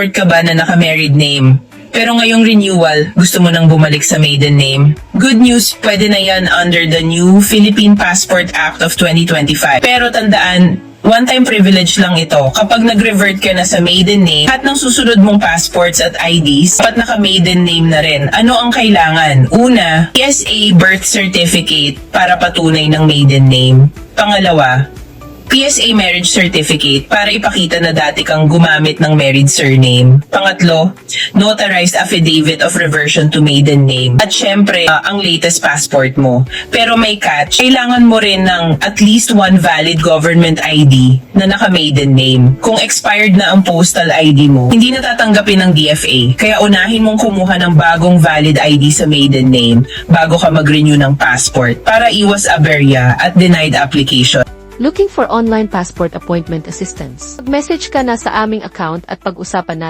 Or ka ba na naka-married name? Pero ngayong renewal, gusto mo nang bumalik sa maiden name? Good news, pwede na yan under the new Philippine Passport Act of 2025. Pero tandaan, one-time privilege lang ito. Kapag nag-revert ka na sa maiden name, lahat ng susunod mong passports at IDs, dapat naka-maiden name na rin. Ano ang kailangan? Una, PSA birth certificate para patunay ng maiden name. Pangalawa, PSA marriage certificate para ipakita na dati kang gumamit ng married surname. Pangatlo, notarized affidavit of reversion to maiden name. At syempre, ah, ang latest passport mo. Pero may catch, kailangan mo rin ng at least one valid government ID na naka-maiden name. Kung expired na ang postal ID mo, hindi natatanggapin ng DFA. Kaya unahin mong kumuha ng bagong valid ID sa maiden name bago ka mag-renew ng passport para iwas aberya at denied application. Looking for online passport appointment assistance? Mag-message ka na sa aming account at pag-usapan natin.